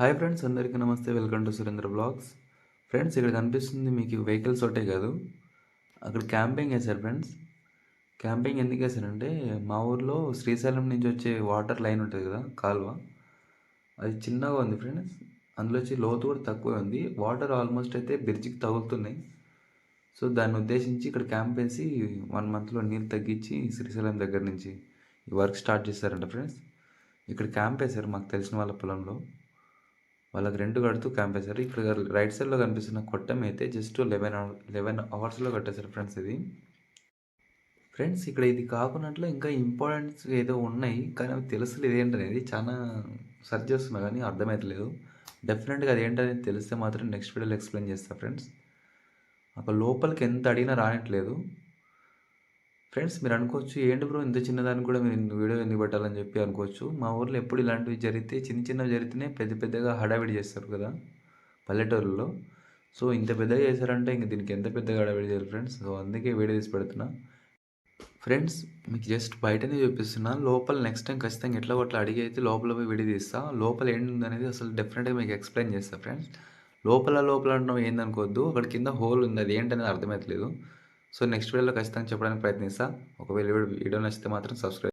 Hi friends అందరికీ నమస్తే. Welcome to Surendra blogs friends ఇక్కడ కనిపిస్తుంది మీకు వెహికల్స్ ఒకటే కాదు. అక్కడ క్యాంపింగ్ వేశారు ఫ్రెండ్స్ క్యాంపింగ్ ఎందుకు వేశారంటే మా ఊర్లో శ్రీశైలం నుంచి వచ్చే వాటర్ లైన్ ఉంటుంది కదా కాలువ. అది చిన్నగా ఉంది ఫ్రెండ్స్ అందులో వచ్చి లోతు కూడా తక్కువ ఉంది. వాటర్ ఆల్మోస్ట్ అయితే బ్రిడ్జికి తగులుతున్నాయి. సో దాన్ని ఉద్దేశించి ఇక్కడ క్యాంప్ వేసి వన్ మంత్లో నీళ్ళు తగ్గించి శ్రీశైలం దగ్గర నుంచి ఈ వర్క్ స్టార్ట్ చేశారంట ఫ్రెండ్స్ ఇక్కడ క్యాంప్ వేశారు మాకు తెలిసిన వాళ్ళ పొలంలో. వాళ్ళకి రెంట్ కడుతూ క్యాంప్ ఇక్కడ రైట్ సైడ్లో కనిపిస్తున్న కొట్టం అయితే జస్ట్ లెవెన్ లెవెన్ అవర్స్లో కట్టేశారు ఫ్రెండ్స్ ఇది. ఫ్రెండ్స్ ఇక్కడ ఇది కాకున్నట్లు ఇంకా ఇంపార్టెంట్స్ ఏదో ఉన్నాయి కానీ అవి తెలుసులేదు ఏంటనేది చాలా సర్చ్ చేస్తున్నా కానీ అర్థమవుతలేదు డెఫినెట్గా అది ఏంటనేది తెలిస్తే మాత్రం నెక్స్ట్ వీడియోలో ఎక్స్ప్లెయిన్ చేస్తా ఫ్రెండ్స్ అక్కడ లోపలికి ఎంత అడిగినా రానట్లేదు. ఫ్రెండ్స్ మీరు అనుకోవచ్చు ఏంటి బ్రో ఇంత చిన్నదానికి కూడా మీరు వీడియో ఎందుకు పెట్టాలని చెప్పి అనుకోవచ్చు. మా ఊర్లో ఎప్పుడు ఇలాంటివి జరిగితే చిన్న చిన్నవి జరిగితేనే పెద్ద పెద్దగా హడావిడి చేస్తారు కదా పల్లెటూరులో. సో ఇంత పెద్దగా చేశారంటే ఇంక దీనికి ఎంత పెద్దగా హడావిడి చేయాలి ఫ్రెండ్స్ సో అందుకే వీడియో తీసి పెడుతున్నా. ఫ్రెండ్స్ మీకు జస్ట్ బయటనే చూపిస్తున్నా. లోపల నెక్స్ట్ టైం ఖచ్చితంగా ఎట్లా కొట్లా అడిగి అయితే లోపల పోయి విడి తీస్తా. లోపల ఏంటి అనేది అసలు డెఫినెట్గా మీకు ఎక్స్ప్లెయిన్ చేస్తా ఫ్రెండ్స్ లోపల లోపల అంటున్నాం ఏందనుకోవద్దు. అక్కడ కింద హోల్ ఉంది. అది ఏంటనేది అర్థమవుతలేదు సో నెక్స్ట్ వీడియోలో ఖచ్చితంగా చెప్పడానికి ప్రయత్నిస్తా. ఒకవేళ వీడియో నచ్చితే మాత్రం సబ్స్క్రైబ్